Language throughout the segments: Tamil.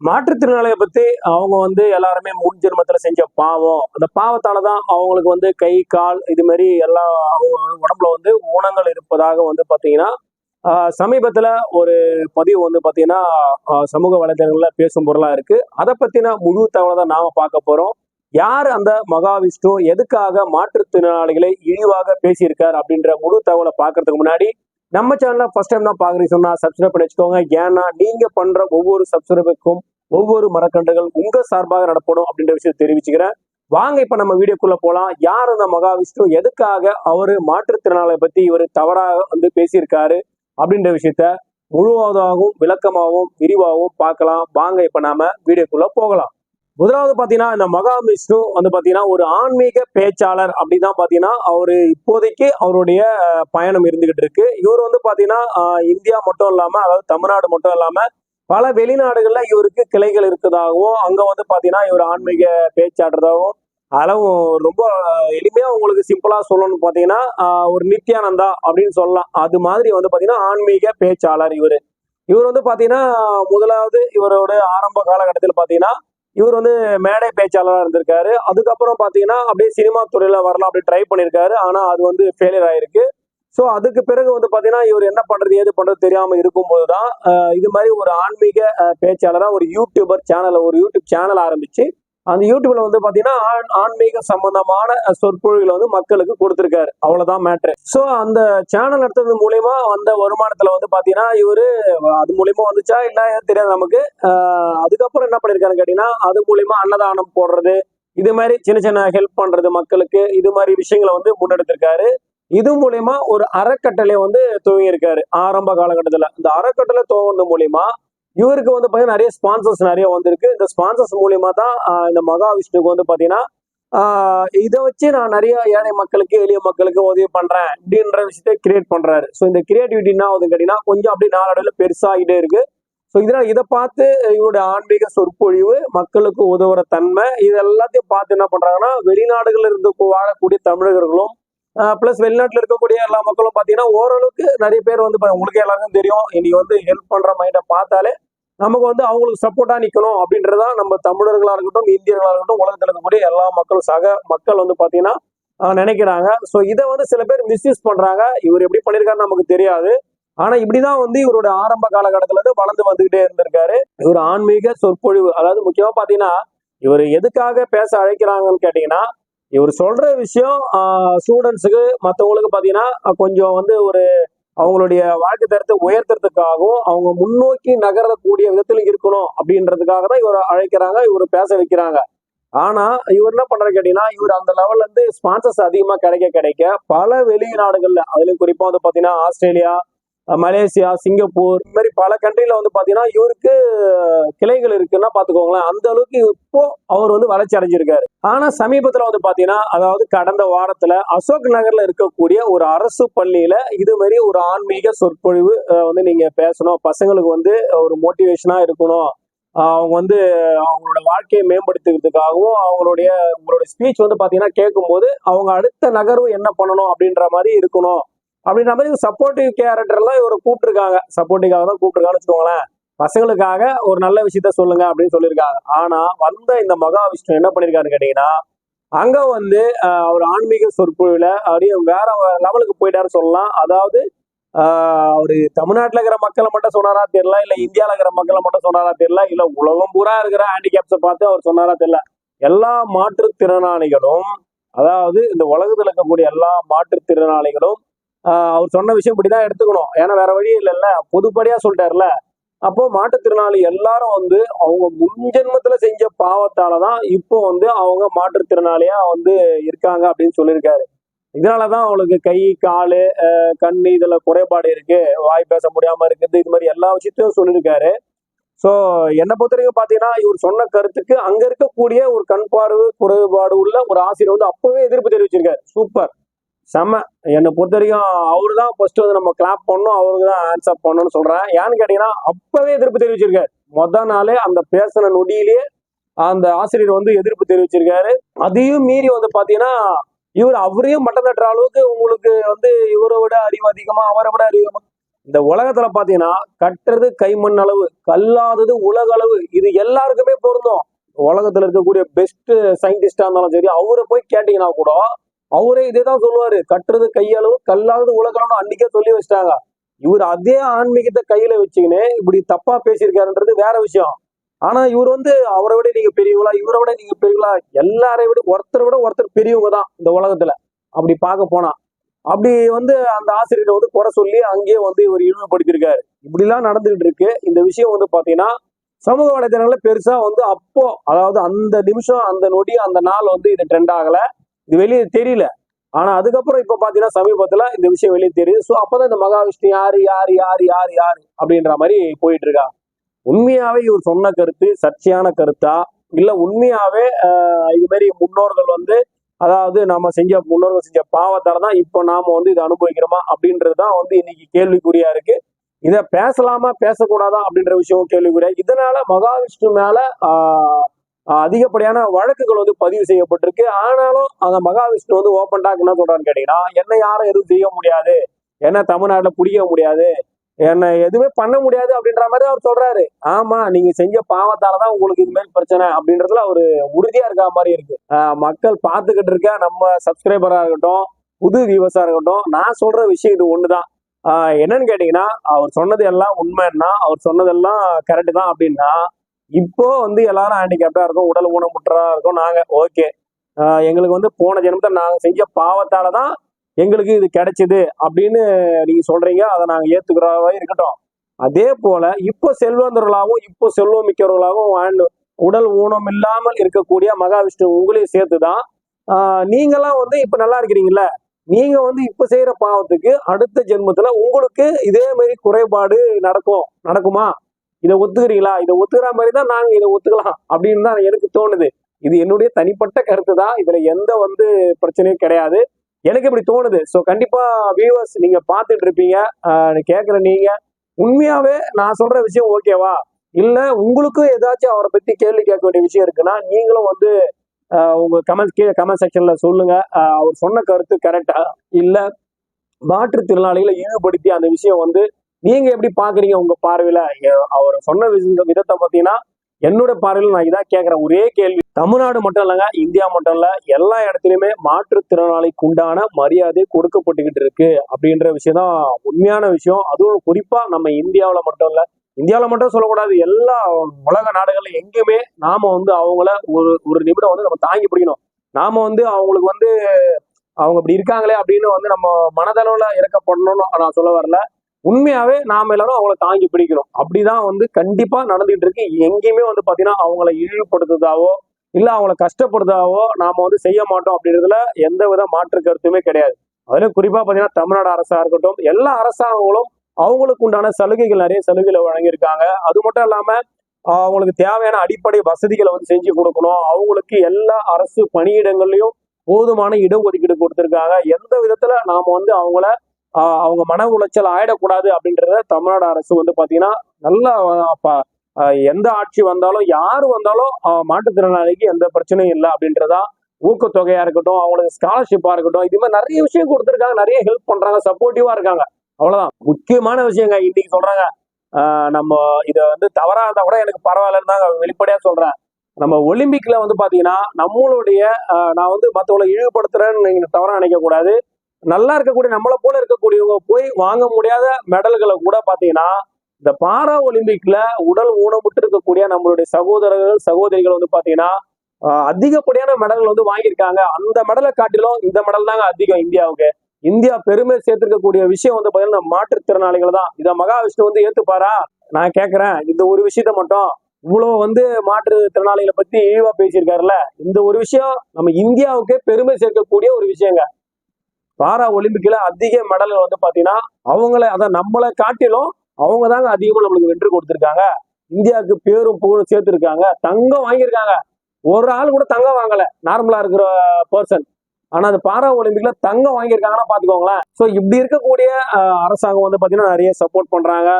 மாற்றுத்திறனாளியை பத்தி அவங்க வந்து எல்லாருமே முன் ஜென்மத்துல செஞ்ச பாவம். அந்த பாவத்தாலதான் அவங்களுக்கு வந்து கை கால் இது மாதிரி எல்லா அவங்க உடம்புல வந்து ஊனங்கள் இருப்பதாக வந்து பாத்தீங்கன்னா சமீபத்துல ஒரு பதிவு வந்து பாத்தீங்கன்னா சமூக வலைதளங்கள்ல பேசும் பொருளா இருக்கு. அதை பத்தின முழு தகவலை தான் நாம பார்க்க போறோம். யார் அந்த மகாவிஷ்ணு? எதுக்காக மாற்றுத்திறனாளிகளை இழிவாக பேசியிருக்கார்? அப்படின்ற முழு தகவலை பார்க்கறதுக்கு முன்னாடி நம்ம சேனலை ஃபர்ஸ்ட் டைம் தான் பாக்குறீங்க சொன்னா சப்ஸ்கிரைப் பண்ணி வச்சுக்கோங்க. ஏன்னா நீங்க பண்ற ஒவ்வொரு சப்ஸ்கிரைபுக்கும் ஒவ்வொரு மரக்கன்றுகள் உங்க சார்பாக நடப்படும் அப்படின்ற விஷயத்தை தெரிவிச்சுக்கிறேன். வாங்க இப்ப நம்ம வீடியோக்குள்ள போலாம். யார் அந்த மகாவிஷ்ணு? எதுக்காக அவரு மாற்றுத்திறனாளை பத்தி இவர் தவறாக வந்து பேசியிருக்காரு அப்படின்ற விஷயத்த முழுவதாகவும் விளக்கமாகவும் விரிவாகவும் பார்க்கலாம். வாங்க இப்ப நாம வீடியோக்குள்ள போகலாம். முதலாவது பார்த்தீங்கன்னா இந்த மகாவிஷ்ணு வந்து பார்த்தீங்கன்னா ஒரு ஆன்மீக பேச்சாளர் அப்படிதான் பார்த்தீங்கன்னா அவர் இப்போதைக்கு அவருடைய பயணம் இருந்துகிட்டு இருக்கு. இவர் வந்து பார்த்தீங்கன்னா இந்தியா மட்டும் இல்லாம அதாவது தமிழ்நாடு மட்டும் இல்லாம பல வெளிநாடுகள்ல இவருக்கு கிளைகள் இருக்கிறதாகவும் அங்க வந்து பார்த்தீங்கன்னா இவர் ஆன்மீக பேச்சாடுறதாகவும் அளவும் ரொம்ப எளிமையாக எளிமையா உங்களுக்கு சிம்பிளா சொல்லணும்னு பார்த்தீங்கன்னா ஒரு நித்யானந்தா அப்படின்னு சொல்லலாம். அது மாதிரி வந்து பார்த்தீங்கன்னா ஆன்மீக பேச்சாளர் இவர். இவர் வந்து பார்த்தீங்கன்னா முதலாவது இவரோட ஆரம்ப காலகட்டத்தில் பார்த்தீங்கன்னா இவர் வந்து மேடை பேச்சாளராக இருந்திருக்காரு. அதுக்கப்புறம் பார்த்தீங்கன்னா அப்படியே சினிமா துறையில் வரலாம் அப்படி ட்ரை பண்ணியிருக்காரு ஆனால் அது வந்து ஃபெயிலியர் ஆயிருக்கு. ஸோ அதுக்கு பிறகு வந்து பார்த்தீங்கன்னா இவர் என்ன பண்ணுறது ஏது பண்ணுறது தெரியாமல் இருக்கும்போது தான் இது மாதிரி ஒரு ஆன்மீக பேச்சாளராக ஒரு யூடியூபர் சேனலை ஒரு யூடியூப் சேனல் ஆரம்பித்து அந்த யூடியூப்ல வந்து பாத்தீங்கன்னா ஆன்மீக சம்பந்தமான அஹ், சொற்பொழிவுகளை வந்து மக்களுக்கு கொடுத்திருக்காரு. அவ்வளவுதான் மேட்ரு ஸோ அந்த சேனல் எடுத்தது மூலியமா வந்த வருமானத்துல வந்து பாத்தீங்கன்னா இவரு அது மூலியமா வந்துச்சா இல்ல தெரியாது நமக்கு. அதுக்கப்புறம் என்ன பண்ணிருக்காருன்னு கேட்டீங்கன்னா அது மூலியமா அன்னதானம் போடுறது இது மாதிரி சின்ன சின்ன ஹெல்ப் பண்றது மக்களுக்கு இது மாதிரி விஷயங்களை வந்து முன்னெடுத்திருக்காரு. இது மூலியமா ஒரு அறக்கட்டளை வந்து துவங்கியிருக்காரு ஆரம்ப காலகட்டத்துல. இந்த அறக்கட்டளை துவங்கினது மூலியமா இவருக்கு வந்து பார்த்தீங்கன்னா நிறைய ஸ்பான்சர்ஸ் நிறைய வந்திருக்கு. இந்த ஸ்பான்சர்ஸ் மூலியமா தான் இந்த மகாவிஷ்ணுக்கு வந்து பார்த்தீங்கன்னா இதை வச்சு நான் நிறைய ஏழை மக்களுக்கு எளிய மக்களுக்கு உதவி பண்றேன் அப்படின்ற விஷயத்த கிரியேட் பண்றாரு. ஸோ இந்த கிரியேட்டிவிட்டி என்ன வந்து கேட்டீங்கன்னா கொஞ்சம் அப்படியே நாளடைவில் பெருசாகிட்டே இருக்கு. ஸோ இதனால் இதை பார்த்து இவருடைய ஆன்மீக சொற்பொழிவு மக்களுக்கு உதவுற தன்மை இது எல்லாத்தையும் பார்த்து என்ன பண்றாங்கன்னா வெளிநாடுகளில் இருந்து வாழக்கூடிய தமிழர்களும் ப்ளஸ் வெளிநாட்டில் இருக்கக்கூடிய எல்லா மக்களும் பார்த்தீங்கன்னா ஓரளவுக்கு நிறைய பேர் வந்து உங்களுக்கு உங்களுக்கே எல்லாருக்கும் தெரியும். இன்னைக்கு வந்து ஹெல்ப் பண்ற மைண்டை பார்த்தாலே நமக்கு வந்து அவங்களுக்கு சப்போர்ட்டா நிக்கணும் அப்படின்றதான் நம்ம தமிழர்களா இருக்கட்டும் இந்தியர்களா இருக்கட்டும் உலகத்துல இருக்கக்கூடிய எல்லா மக்களும் சக மக்கள் வந்து பாத்தீங்கன்னா நினைக்கிறாங்க. ஸோ இதை வந்து சில பேர் மிஸ்யூஸ் பண்றாங்க. இவர் எப்படி பண்ணிருக்காருன்னு நமக்கு தெரியாது. ஆனா இப்படிதான் வந்து இவரோட ஆரம்ப காலகட்டத்தில் இருந்து வளர்ந்து வந்துகிட்டே இருந்திருக்காரு. இவர் ஆன்மீக சொற்பொழிவு அதாவது முக்கியமா பாத்தீங்கன்னா இவர் எதுக்காக பேச அழைக்கிறாங்கன்னு கேட்டிங்கன்னா இவர் சொல்ற விஷயம் ஸ்டூடெண்ட்ஸுக்கு மற்றவங்களுக்கு பார்த்தீங்கன்னா கொஞ்சம் வந்து ஒரு அவங்களுடைய வாழ்க்கை தரத்தை உயர்த்துறதுக்காகவும் அவங்க முன்னோக்கி நகரக்கூடிய விதத்துல இருக்கணும் அப்படின்றதுக்காக தான் இவரை அழைக்கிறாங்க இவர் பேச வைக்கிறாங்க. ஆனா இவர் என்ன பண்றாரு கேட்டீங்கன்னா இவர் அந்த லெவல்ல இருந்து ஸ்பான்சர்ஸ் அதிகமா கிடைக்க கிடைக்க பல வெளிநாடுகள்ல அதுலயும் குறிப்பா வந்து பாத்தீங்கன்னா ஆஸ்திரேலியா மலேசியா சிங்கப்பூர் இந்த மாதிரி பல கண்ட்ரில வந்து பாத்தீங்கன்னா இவருக்கு கிளைகள் இருக்குன்னா பாத்துக்கோங்களேன். அந்த அளவுக்கு இப்போ அவர் வந்து வளர்ச்சி அடைஞ்சிருக்காரு. ஆனா சமீபத்துல வந்து பாத்தீங்கன்னா அதாவது கடந்த வாரத்துல அசோக் நகர்ல இருக்கக்கூடிய ஒரு அரசு பள்ளியில இது மாதிரி ஒரு ஆன்மீக சொற்பொழிவு வந்து நீங்க பேசணும். பசங்களுக்கு வந்து ஒரு மோட்டிவேஷனா இருக்கணும். அவங்க வந்து அவங்களோட வாழ்க்கையை மேம்படுத்துக்கிறதுக்காகவும் அவங்களுடைய உங்களுடைய ஸ்பீச் வந்து பாத்தீங்கன்னா கேட்கும்போது அவங்க அடுத்த நகர்வு என்ன பண்ணணும் அப்படின்ற மாதிரி இருக்கணும். அப்படின்ற மாதிரி சப்போர்ட்டிவ் கேரக்டர்லாம் இவரை கூப்பிட்டுருக்காங்க. சப்போர்ட்டிவாக தான் கூப்பிட்டுருக்காங்கன்னு வச்சுக்கோங்களேன். பசங்களுக்காக ஒரு நல்ல விஷயத்த சொல்லுங்க அப்படின்னு சொல்லியிருக்காங்க. ஆனா வந்த இந்த மகாவிஷ்ணு என்ன பண்ணிருக்காருன்னு கேட்டீங்கன்னா அங்க வந்து அவர் ஆன்மீக சொற்பொழிவுல அப்படியே வேற லெவலுக்கு போயிட்டாரு சொல்லலாம். அதாவது ஆஹ், அவரு இருக்கிற மக்களை மட்டும் சொன்னாரா தெரியல இல்ல இந்தியாவில் இருக்கிற மக்களை மட்டும் சொன்னாரா தெரியல இல்ல உலகம் பூரா இருக்கிற ஹேண்டிகேப்ஸை பார்த்து அவர் சொன்னாரா தெரியல. எல்லா மாற்றுத்திறனாளிகளும் அதாவது இந்த உலகத்தில் இருக்கக்கூடிய எல்லா மாற்றுத்திறனாளிகளும் அவர் சொன்ன விஷயம் இப்படிதான் எடுத்துக்கணும். ஏன்னா வேற வழி இல்லைல்ல. பொதுப்படியா சொல்லிட்டாருல. அப்போ மாற்றுத்திறனாளி எல்லாரும் வந்து அவங்க முன்ஜென்மத்துல செஞ்ச பாவத்தாலதான் இப்போ வந்து அவங்க மாற்றுத்திறனாளியா வந்து இருக்காங்க அப்படின்னு சொல்லியிருக்காரு. இதனாலதான் அவங்களுக்கு கை காலு கண் இதுல குறைபாடு இருக்கு. வாய் பேச முடியாம இருக்குது. இது மாதிரி எல்லா விஷயத்தையும் சொல்லியிருக்காரு. ஸோ என்னை பொறுத்த வரைக்கும் பாத்தீங்கன்னா இவர் சொன்ன கருத்துக்கு அங்க இருக்கக்கூடிய ஒரு கண் பார்வை குறைபாடு உள்ள ஒரு ஆசிரியர் வந்து அப்பவே எதிர்ப்பு தெரிவிச்சிருக்காரு. சூப்பர். செம்ம என்னை பொறுத்த வரைக்கும் அவரு தான் ஃபர்ஸ்ட் வந்து நம்ம கிளாப் பண்ணணும் அவருக்கு தான் ஆன்சர் பண்ணணும்னு சொல்றேன். ஏன்னு கேட்டீங்கன்னா அப்பவே எதிர்ப்பு தெரிவிச்சிருக்காரு. மொத நாளே அந்த பேசின நொடியிலேயே அந்த ஆசிரியர் வந்து எதிர்ப்பு தெரிவிச்சிருக்காரு. அதையும் மீறி வந்து பாத்தீங்கன்னா இவர் அவரையும் மட்டம் தட்டுற அளவுக்கு உங்களுக்கு வந்து இவரை விட அறிவு அதிகமா அவரை விட அறிவு இந்த உலகத்துல பாத்தீங்கன்னா கட்டுறது கைமண் அளவு கல்லாதது உலக அளவு இது எல்லாருக்குமே பொருந்தும். உலகத்துல இருக்கக்கூடிய பெஸ்ட் சயின்டிஸ்டா இருந்தாலும் சரி அவரை போய் கேட்டீங்கன்னா கூட அவரே இதே தான் சொல்லுவாரு கட்டுறது கையளவு கல்லாதது உலகம்னு அன்னைக்கே சொல்லி வச்சிட்டாங்க. இவர் அதே ஆன்மீகத்தை கையில வச்சுக்கின்னு இப்படி தப்பா பேசியிருக்காருன்றது வேற விஷயம். ஆனா இவர் வந்து அவரை விட நீங்க பெரியவங்களா இவரை விட நீங்க பெரியவங்களா எல்லாரையும் விட ஒருத்தரை விட ஒருத்தர் பெரியவங்க தான் இந்த உலகத்துல. அப்படி பார்க்க போனா. அப்படி வந்து அந்த ஆசிரியரை வந்து குறை சொல்லி அங்கேயே வந்து இவர் இழிவுபடுத்தியிருக்காரு. இப்படிலாம் நடந்துகிட்டு இருக்கு. இந்த விஷயம் வந்து பாத்தீங்கன்னா சமூக வலைதளங்கள்ல பெருசா வந்து அப்போ அதாவது அந்த நிமிஷம் அந்த நொடி அந்த நாள் வந்து இது ட்ரெண்ட் ஆகலை. இது வெளியே தெரியல. ஆனா அதுக்கப்புறம் இப்ப பாத்தீங்கன்னா சமீபத்துல இந்த விஷயம் வெளியே தெரியுது. ஸோ அப்பதான் இந்த மகாவிஷ்ணு யாரு யாரு யாரு யாரு யாரு அப்படின்ற மாதிரி போயிட்டு இருக்கா உண்மையாவே இவர் சொன்ன கருத்து சர்ச்சையான கருத்தா? இல்ல உண்மையாவே ஆஹ் இது மாதிரி முன்னோர்கள் வந்து அதாவது நாம செஞ்ச முன்னோர்கள் செஞ்ச பாவத்தால தான் இப்போ நாம வந்து இதை அனுபவிக்கிறோமா அப்படின்றது தான் வந்து இன்னைக்கு கேள்விக்குறியா இருக்கு. இதை பேசலாமா பேசக்கூடாதா அப்படின்ற விஷயம் கேள்விக்குறியா இதனால மகாவிஷ்ணு மேல ஆஹ் அதிகப்படியான வழக்குகள் வந்து பதிவு செய்யப்பட்டிருக்கு. ஆனாலும் அந்த மகாவிஷ்ணு வந்து ஓப்பன் டாக் என்ன சொல்றான்னு கேட்டீங்கன்னா என்ன யாரும் எதுவும் செய்ய முடியாது. என்ன தமிழ்நாட்டில் பிடிக்க முடியாது. என்ன எதுவுமே பண்ண முடியாது அப்படின்ற மாதிரி அவர் சொல்றாரு. ஆமா நீங்க செஞ்ச பாவத்தாலதான் உங்களுக்கு இது மாதிரி பிரச்சனை அப்படின்றதுல அவரு உறுதியா இருக்க மாதிரி இருக்கு. மக்கள் பார்த்துக்கிட்டு இருக்க நம்ம சப்ஸ்கிரைபரா இருக்கட்டும் புது வியூவர்ஸா இருக்கட்டும் நான் சொல்ற விஷயம் இது ஒண்ணுதான். என்னன்னு கேட்டீங்கன்னா அவர் சொன்னது எல்லாம் உண்மைன்னா அவர் சொன்னதெல்லாம் கரெக்டு தான் அப்படின்னா இப்போ வந்து எல்லாரும் ஹேண்டிகேப்டா இருக்கும் உடல் ஊனமுற்றா இருக்கும் நாங்க ஓகே எங்களுக்கு வந்து போன ஜென்மத்தை நாங்க செஞ்ச பாவத்தால தான் எங்களுக்கு இது கிடைச்சது அப்படின்னு நீங்க சொல்றீங்க. அதை நாங்க ஏத்துக்கிறதாவே இருக்கட்டும். அதே போல இப்போ செல்வந்தர்களாகவும் இப்போ செல்வம் மிக்கவர்களாகவும் வாழ்ந்து உடல் ஊனம் இல்லாமல் இருக்கக்கூடிய மகாவிஷ்ணு உங்களையும் சேர்த்துதான். ஆஹ் நீங்கெல்லாம் வந்து இப்ப நல்லா இருக்கிறீங்கல்ல? நீங்க வந்து இப்ப செய்யற பாவத்துக்கு அடுத்த ஜென்மத்துல உங்களுக்கு இதே மாதிரி குறைபாடு நடக்கும் நடக்குமா? இதை ஒத்துக்கிறீங்களா? இதை ஒத்துக்கிற மாதிரி தான் நாங்க இதை ஒத்துக்கலாம் அப்படின்னு தான் எனக்கு தோணுது. இது என்னுடைய தனிப்பட்ட கருத்து தான். இதுல எந்த வந்து பிரச்சனையும் கிடையாது. எனக்கு இப்படி தோணுது. ஸோ கண்டிப்பா வியூவர்ஸ் நீங்க பார்த்துட்டு இருப்பீங்க. கேட்குற நீங்க உண்மையாவே நான் சொல்ற விஷயம் ஓகேவா இல்ல உங்களுக்கும் ஏதாச்சும் அவரை பத்தி கேள்வி கேட்க வேண்டிய விஷயம் இருக்குன்னா நீங்களும் வந்து உங்க கமெண்ட் கீழே கமெண்ட் செக்ஷன்ல சொல்லுங்க. அவர் சொன்ன கருத்து கரெக்டா இல்ல மாற்றுத்திறனாளிகளை ஈடுபடுத்தி அந்த விஷயம் வந்து நீங்க எப்படி பாக்குறீங்க உங்க பார்வையில? அவர் சொன்ன விதத்தை பார்த்தீங்கன்னா என்னோட பார்வையில நான் இதான் கேட்கிறேன் ஒரே கேள்வி. தமிழ்நாடு மட்டும் இல்லைங்க இந்தியா மட்டும் இல்ல எல்லா இடத்துலயுமே மாற்றுத்திறனாளிக்கு உண்டான மரியாதை கொடுக்கப்பட்டுக்கிட்டு இருக்கு அப்படின்ற விஷயம் தான் உண்மையான விஷயம். அதுவும் குறிப்பா நம்ம இந்தியாவில் மட்டும் இல்ல இந்தியாவில் மட்டும் சொல்லக்கூடாது எல்லா உலக நாடுகள்ல எங்கேயுமே நாம வந்து அவங்கள ஒரு ஒரு நிமிடம் வந்து நம்ம தாங்கி பிடிக்கணும். நாம வந்து அவங்களுக்கு வந்து அவங்க இப்படி இருக்காங்களே அப்படின்னு வந்து நம்ம மனதளவுல இறக்கப்படணும்னு நான் சொல்ல வரல. உண்மையாவே நாம எல்லாரும் அவங்கள தாங்கி பிடிக்கணும். அப்படிதான் வந்து கண்டிப்பா நடந்துகிட்டு இருக்கு. எங்கேயுமே வந்து பாத்தீங்கன்னா அவங்கள இழிவுபடுத்துதாவோ இல்ல அவங்கள கஷ்டப்படுறதாவோ நாம வந்து செய்ய மாட்டோம் அப்படின்றதுல எந்த வித மாற்று கருத்துமே கிடையாது. அதுல குறிப்பா பாத்தீங்கன்னா தமிழ்நாடு அரசா இருக்கட்டும் எல்லா அரசாங்கங்களும் அவங்களுக்கு உண்டான சலுகைகள் நிறைய சலுகைகளை வழங்கியிருக்காங்க. அது மட்டும் இல்லாம அவங்களுக்கு தேவையான அடிப்படை வசதிகளை வந்து செஞ்சு கொடுக்கணும். அவங்களுக்கு எல்லா அரசு பணியிடங்கள்லயும் போதுமான இடஒதுக்கீடு கொடுத்திருக்காங்க. எந்த விதத்துல நாம வந்து அவங்கள அவங்க மன உளைச்சல் ஆயிடக்கூடாது அப்படின்றத தமிழ்நாடு அரசு வந்து பாத்தீங்கன்னா நல்லா ப- எந்த ஆட்சி வந்தாலும் யார் வந்தாலும் மாற்றுத்திறனாளிக்கு எந்த பிரச்சனையும் இல்லை அப்படின்றதா ஊக்கத்தொகையா இருக்கட்டும் அவங்களுக்கு ஸ்காலர்ஷிப்பா இருக்கட்டும் இது மாதிரி நிறைய விஷயம் கொடுத்துருக்காங்க நிறைய ஹெல்ப் பண்றாங்க சப்போர்ட்டிவா இருக்காங்க. அவ்வளவுதான். முக்கியமான விஷயங்க இன்னைக்கு சொல்றாங்க. நம்ம இதை வந்து தவறா இருந்தா கூட எனக்கு பரவாயில்லன்னு தான் வெளிப்படையா சொல்றேன். நம்ம ஒலிம்பிக்ல வந்து பாத்தீங்கன்னா நம்மளுடைய நான் வந்து மற்றவங்களை இழிவுபடுத்துறேன்னு நீங்க தவறா நினைக்க கூடாது நல்லா இருக்கக்கூடிய நம்மளை போல இருக்கக்கூடியவங்க போய் வாங்க முடியாத மெடல்களை கூட பாத்தீங்கன்னா இந்த பாரா ஒலிம்பிக்ல உடல் ஊனமுட்டு இருக்கக்கூடிய நம்மளுடைய சகோதரர்கள் சகோதரிகள் வந்து பாத்தீங்கன்னா அதிகப்படியான மெடல்கள் வந்து வாங்கியிருக்காங்க. அந்த மெடலை காட்டிலும் இந்த மெடல் தாங்க அதிகம் இந்தியாவுக்கு. இந்தியா பெருமை சேர்த்திருக்கக்கூடிய விஷயம் வந்து பாத்தீங்கன்னா மாற்றுத்திறனாளிகள் தான். இதை மகாவிஷ்ணு வந்து ஏத்துப்பாரா? நான் கேட்கறேன் இந்த ஒரு விஷயத்த மட்டும். இவ்வளவு வந்து மாற்றுத்திறனாளிகளை பத்தி இழிவா பேசியிருக்காருல்ல. இந்த ஒரு விஷயம் நம்ம இந்தியாவுக்கே பெருமை சேர்க்கக்கூடிய ஒரு விஷயங்க. பாரா ஒலிம்பிக்ல அதிக மெடல்கள் வந்து பாத்தீங்கன்னா அவங்கள அதான் நம்மளை காட்டிலும் அவங்க தாங்க அதிகமா நம்மளுக்கு வென்று கொடுத்துருக்காங்க. இந்தியாவுக்கு பேரும் புகழும் சேர்த்துருக்காங்க. தங்கம் வாங்கியிருக்காங்க. ஒரு ஆள் கூட தங்கம் வாங்கல. நார்மலா இருக்கிற பர்சன் ஆனா அந்த பாரா ஒலிம்பிக்ல தங்கம் வாங்கியிருக்காங்கன்னா பாத்துக்கோங்களேன். ஸோ இப்படி இருக்கக்கூடிய அரசாங்கம் வந்து பாத்தீங்கன்னா நிறைய சப்போர்ட் பண்றாங்க.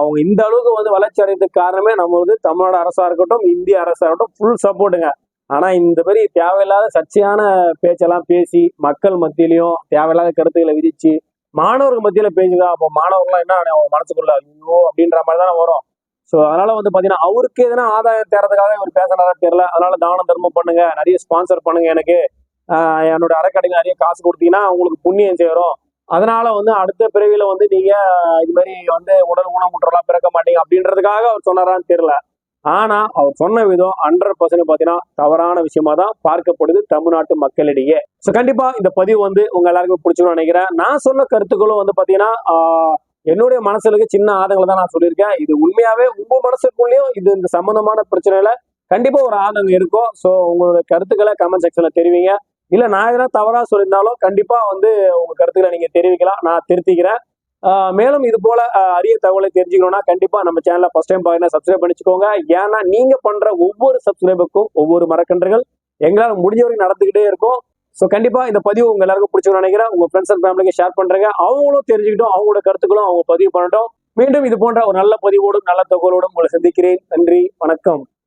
அவங்க இந்த அளவுக்கு வந்து வளர்ச்சி அடைந்ததுக்கு காரணமே நம்ம வந்து தமிழ்நாடு அரசா இருக்கட்டும் இந்திய அரசா இருக்கட்டும் ஃபுல் சப்போர்ட்டுங்க ஆனா இந்த மாதிரி தேவையில்லாத சர்ச்சையான பேச்செல்லாம் பேசி மக்கள் மத்தியிலையும் தேவையில்லாத கருத்துக்களை விதிச்சு மாணவர்கள் மத்தியில பேசுதான் அப்போ மாணவர்கள்லாம் என்ன அவங்க மனசுக்குள்ள ஐயோ அப்படின்ற மாதிரி தானே வரும். ஸோ அதனால வந்து பாத்தீங்கன்னா அவருக்கு எதனா ஆதாயம் தேர்றதுக்காக இவர் பேசினாரா தெரியல. அதனால தானம் தர்மம் பண்ணுங்க நிறைய ஸ்பான்சர் பண்ணுங்க எனக்கு. என்னோட அறக்கடைக்கு நிறைய காசு கொடுத்தீங்கன்னா உங்களுக்கு புண்ணியம் சேரும். அதனால வந்து அடுத்த பிறவியில வந்து நீங்க இது மாதிரி வந்து உடல் ஊனமுற்றலாம் பிறக்க மாட்டீங்க அப்படின்றதுக்காக அவர் சொன்னாரான்னு தெரியல. ஆனா அவர் சொன்ன விதம் ஹண்ட்ரட் பர்சன்ட் பாத்தீங்கன்னா தவறான விஷயமா தான் பார்க்கப்படுது தமிழ்நாட்டு மக்களிடையே. ஸோ கண்டிப்பா இந்த பதிவு வந்து உங்க எல்லாருக்கும் பிடிச்சிக்கணும்னு நினைக்கிறேன். நான் சொன்ன கருத்துக்களும் வந்து பாத்தீங்கன்னா என்னுடைய மனசுல சின்ன ஆதங்களை தான் நான் சொல்லியிருக்கேன். இது உண்மையாவே உங்க மனசுக்குள்ளேயும் இது இந்த சம்பந்தமான பிரச்சனையில கண்டிப்பா ஒரு ஆதங்கம் இருக்கும். ஸோ உங்களோட கருத்துக்களை கமெண்ட் செக்ஷன்ல தெரிவிங்க. இல்ல நான் எதனா தவறா சொல்லியிருந்தாலும் கண்டிப்பா வந்து உங்க கருத்துக்களை நீங்க தெரிவிக்கலாம். நான் திருத்திக்கிறேன். மேலும் இது போல அரிய தகவலை தெரிஞ்சுக்கணும்னா கண்டிப்பா நம்ம சேனலை ஃபர்ஸ்ட் டைம் பாருங்க சப்ஸ்கிரைப் பண்ணிச்சுக்கோங்க. ஏன்னா நீங்க பண்ற ஒவ்வொரு சப்ஸ்கிரைபுக்கும் ஒவ்வொரு மரக்கன்றுகள் எங்களால் முடிஞ்ச வரைக்கும் நடந்துகிட்டே இருக்கும். ஸோ கண்டிப்பா இந்த பதிவு உங்க எல்லாருக்கும் பிடிச்சுன்னு நினைக்கிறேன். உங்க ஃப்ரெண்ட்ஸ் அண்ட் ஃபேமிலிக்கு ஷேர் பண்றீங்க. அவங்களும் தெரிஞ்சுக்கிட்டும் அவங்களோட கருத்துக்களும் அவங்க பதிவு பண்ணட்டும். மீண்டும் இது போன்ற ஒரு நல்ல பதிவோடும் நல்ல தகவலோடும் உங்களை சந்திக்கிறேன். நன்றி வணக்கம்.